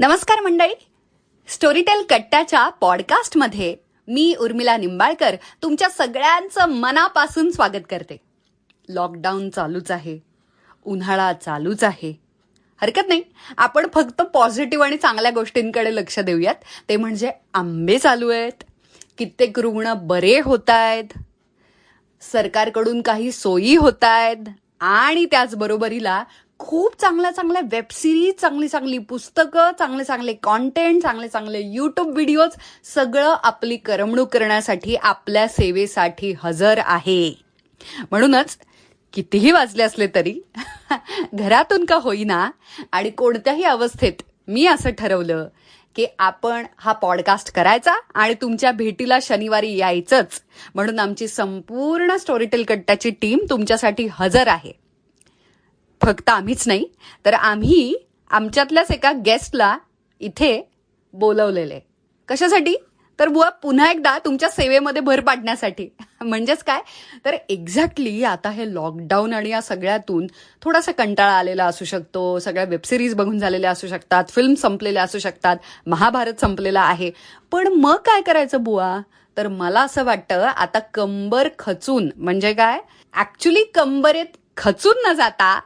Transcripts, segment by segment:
नमस्कार मंडळी. स्टोरीटेल कट्ट्याच्या पॉडकास्टमध्ये मी उर्मिला निंबाळकर तुमच्या सगळ्यांचं मनापासून स्वागत करते. लॉकडाऊन चालूच आहे. उन्हाळा चालूच आहे. हरकत नाही. आपण फक्त पॉझिटिव्ह आणि चांगल्या गोष्टींकडे लक्ष देऊयात. ते म्हणजे आंबे चालू आहेत. कित्येक रुग्ण बरे होत आहेत. सरकारकडून काही सोयी होत आहेत. आणि त्याचबरोबरीला खूप चांगल्या चांगल्या वेबसिरीज चांगली चांगली पुस्तकं चांगले चांगले कॉन्टेंट चांगले चांगले युट्यूब व्हिडिओज सगळं आपली करमणूक करण्यासाठी आपल्या सेवेसाठी हजर आहे. म्हणूनच कितीही वाजले असले तरी घरातून का होईना आणि कोणत्याही अवस्थेत मी असं ठरवलं की आपण हा पॉडकास्ट करायचा आणि तुमच्या भेटीला शनिवारी यायचंच. म्हणून आमची संपूर्ण स्टोरीटेल कट्ट्याची टीम तुमच्यासाठी हजर आहे. फक्त आम्हीच नाही तर आम्ही आमच्यातल्याच एका गेस्टला इथे बोलवलेले. कशासाठी? तर बुवा पुन्हा एकदा तुमच्या सेवेमध्ये भर पाडण्यासाठी. म्हणजेच काय? तर एक्झॅक्टली आता हे लॉकडाऊन आणि या सगळ्यातून थोडासा कंटाळा आलेला असू शकतो. सगळ्या वेबसिरीज बघून झालेल्या असू शकतात फिल्म संपलेल्या असू शकतात महाभारत संपलेला आहे. पण मग काय करायचं बुवा? तर मला असं वाटतं आता कंबर खचून म्हणजे काय? ऍक्च्युली कंबरेत खचून न जाता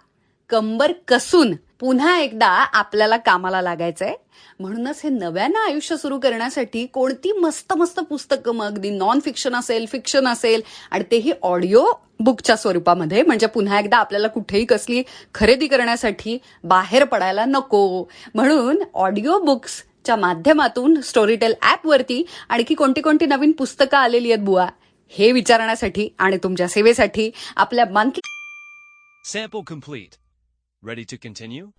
कंबर कसून पुन्हा एकदा आपल्याला कामाला लागायचंय. म्हणूनच हे नव्यानं आयुष्य सुरू करण्यासाठी कोणती मस्त मस्त पुस्तकं मग अगदी नॉन फिक्शन असेल फिक्शन असेल आणि तेही ऑडिओ बुकच्या स्वरूपामध्ये. म्हणजे पुन्हा एकदा आपल्याला कुठेही कसली खरेदी करण्यासाठी बाहेर पडायला नको. म्हणून ऑडिओ बुक्स च्या माध्यमातून स्टोरीटेल ॲपवरती आणखी कोणती कोणती नवीन पुस्तकं आलेली आहेत बुवा हे विचारण्यासाठी आणि तुमच्या सेवेसाठी आपल्या मानकी sample complete. Ready to continue?